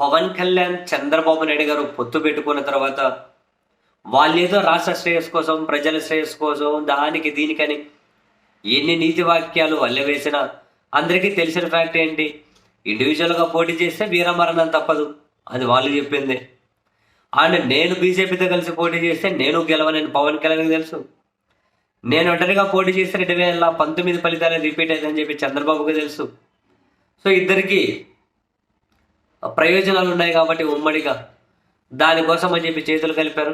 పవన్ కళ్యాణ్ చంద్రబాబు నాయుడు గారు పొత్తు పెట్టుకున్న తర్వాత వాళ్ళేదో రాష్ట్ర శ్రేయస్సు కోసం ప్రజల శ్రేయస్సు కోసం దానికి దీనికని ఎన్ని నీతి వాక్యాలు వల్లవేసినా అందరికీ తెలిసిన ఫ్యాక్ట్ ఏంటి? ఇండివిజువల్గా పోటీ చేస్తే వీరమరణం తప్పదు. అది వాళ్ళు చెప్పింది. అండ్ నేను బీజేపీతో కలిసి పోటీ చేస్తే నేను గెలవనని పవన్ కళ్యాణ్కి తెలుసు. నేను ఒంటరిగా పోటీ చేస్తే రెండు వేల పంతొమ్మిది ఫలితాలు రిపీట్ అయిందని చెప్పి చంద్రబాబుకి తెలుసు. సో ఇద్దరికి ప్రయోజనాలు ఉన్నాయి కాబట్టి ఉమ్మడిగా. దానికోసం అని చెప్పి చేతులు కలిపారు.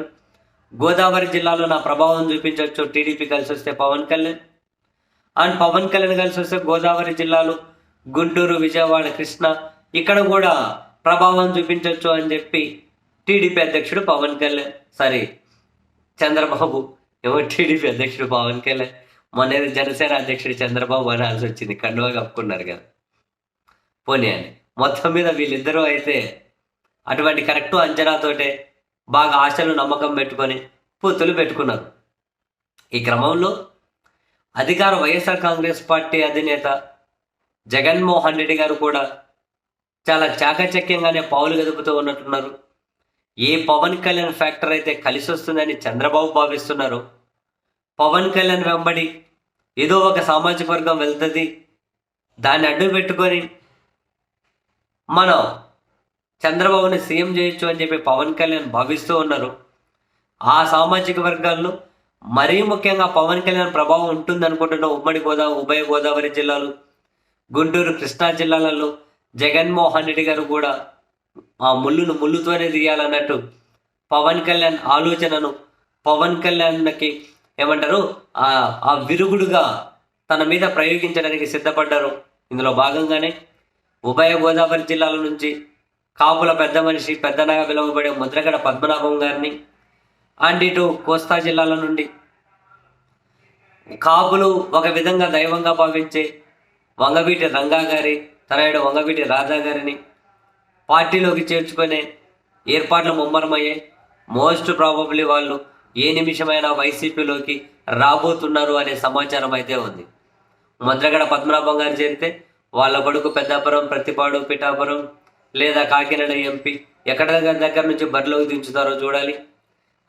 గోదావరి జిల్లాలో నా ప్రభావం చూపించవచ్చు. టీడీపీ కలిసి వస్తే పవన్ కళ్యాణ్. అండ్ పవన్ కళ్యాణ్ కలిసి వస్తే గోదావరి జిల్లాలో గుంటూరు విజయవాడ కృష్ణ ఇక్కడ కూడా ప్రభావం చూపించవచ్చు అని చెప్పి టీడీపీ అధ్యక్షుడు పవన్ కళ్యాణ్. సారీ చంద్రబాబు ఏమో టీడీపీ అధ్యక్షుడు పవన్ కళ్యాణ్? మొన్న జనసేన అధ్యక్షుడు చంద్రబాబు అనాల్సి వచ్చింది. కండువా కప్పుకున్నారు కదా. పోనీ అని. మొత్తం మీద వీళ్ళిద్దరూ అయితే అటువంటి కరెక్ట్ అంచనాతోటే బాగా ఆశలు నమ్మకం పెట్టుకొని పూతులు పెట్టుకున్నారు. ఈ క్రమంలో అధికార వైఎస్ఆర్ కాంగ్రెస్ పార్టీ అధినేత జగన్మోహన్ రెడ్డి గారు కూడా చాలా చాకచక్యంగానే పావులు గదుపుతూ ఉన్నట్టున్నారు. ఏ పవన్ కళ్యాణ్ ఫ్యాక్టర్ అయితే కలిసి వస్తుందని చంద్రబాబు భావిస్తున్నారు పవన్ కళ్యాణ్ వెంబడి ఏదో ఒక సామాజిక వర్గం వెళ్తుంది దాన్ని అడ్డు పెట్టుకొని మనం చంద్రబాబుని సీఎం చేయొచ్చు అని చెప్పి పవన్ కళ్యాణ్ భావిస్తూ ఉన్నారు. ఆ సామాజిక వర్గాల్లో మరీ ముఖ్యంగా పవన్ కళ్యాణ్ ప్రభావం ఉంటుంది అనుకుంటున్న ఉమ్మడి గోదావరి ఉభయ గోదావరి జిల్లాలు గుంటూరు కృష్ణా జిల్లాలలో జగన్మోహన్ రెడ్డి గారు కూడా ఆ ముళ్ళును ముళ్ళుతోనే తీయాలన్నట్టు పవన్ కళ్యాణ్ ఆలోచనను పవన్ కళ్యాణ్కి ఏమంటారు ఆ విరుగుడుగా తన మీద ప్రయోగించడానికి సిద్ధపడ్డారు. ఇందులో భాగంగానే ఉభయ గోదావరి జిల్లాల నుంచి కాపుల పెద్ద మనిషి పెద్దనగా పిలువబడే ముద్రగడ పద్మనాభం గారిని అండ్ ఇటు కోస్తా జిల్లాల నుండి కాపులు ఒక విధంగా దైవంగా భావించే వంగవీటి రంగా గారి తనయుడు వంగవీటి రాజా గారిని పార్టీలోకి చేర్చుకునే ఏర్పాట్లు ముమ్మరమయ్యాయి మోస్ట్ ప్రాబబ్లీ వాళ్ళు ఏ నిమిషమైనా వైసీపీలోకి రాబోతున్నారు అనే సమాచారం అయితే ఉంది. ముద్రగడ పద్మనాభం గారు చేరితే వాళ్ళ కొడుకు పెద్దాపురం ప్రతిపాడు పిఠాపురం లేదా కాకినాడ ఎంపీ ఎక్కడ దగ్గర నుంచి బరిలోకి దించుతారో చూడాలి.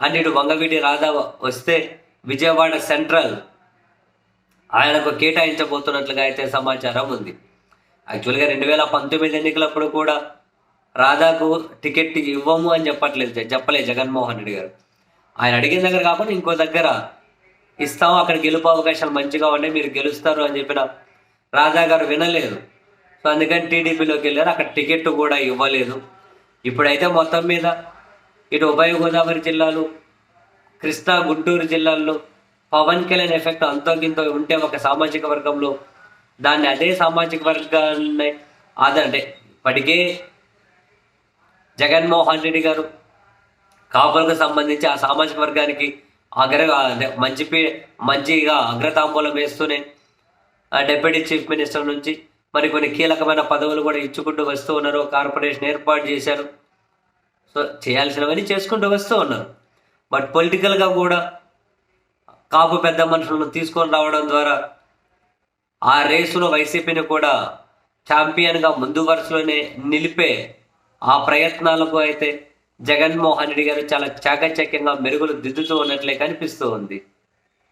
అన్నిటి వంగవీటి రాధా వస్తే విజయవాడ సెంట్రల్ ఆయనకు కేటాయించబోతున్నట్లుగా అయితే సమాచారం ఉంది. యాక్చువల్గా రెండు వేల పంతొమ్మిది ఎన్నికలప్పుడు కూడా రాధాకు టికెట్ ఇవ్వము అని చెప్పట్లేదు చెప్పలేదు జగన్మోహన్ రెడ్డి గారు. ఆయన అడిగిన దగ్గర కాకుండా ఇంకో దగ్గర ఇస్తాము అక్కడ గెలుపు అవకాశాలు మంచిగా ఉన్నాయి మీరు గెలుస్తారు అని చెప్పిన రాధా గారు వినలేదు. సో అందుకని టీడీపీలోకి వెళ్ళారు. అక్కడ టికెట్ కూడా ఇవ్వలేదు. ఇప్పుడైతే మొత్తం మీద ఇటు ఉభయ గోదావరి జిల్లాలు కృష్ణా గుంటూరు జిల్లాల్లో పవన్ కళ్యాణ్ ఎఫెక్ట్ అంతోగింతో ఉంటే ఒక సామాజిక వర్గంలో దాన్ని అదే సామాజిక వర్గాన్ని అదంటే ఇప్పటికే జగన్మోహన్ రెడ్డి గారు కాపులకు సంబంధించి ఆ సామాజిక వర్గానికి అగ్ర మంచి పే- మంచిగా అగ్రతాంబూలం వేస్తూనే డిప్యూటీ చీఫ్ మినిస్టర్ నుంచి మరి కొన్ని కీలకమైన పదవులు కూడా ఇచ్చుకుంటూ వస్తూ ఉన్నారు. కార్పొరేషన్ ఏర్పాటు చేశారు. సో చేయాల్సినవన్నీ చేసుకుంటూ వస్తూ ఉన్నారు. బట్ పొలిటికల్గా కూడా కాపు పెద్ద మనుషులను తీసుకొని రావడం ద్వారా ఆ రేసులో వైసీపీని కూడా ఛాంపియన్గా ముందు వరుసలోనే నిలిపే ఆ ప్రయత్నాలకు అయితే జగన్మోహన్ రెడ్డి గారు చాలా చాకచక్యంగా మెరుగులు దిద్దుతూ ఉన్నట్లే కనిపిస్తూ ఉంది.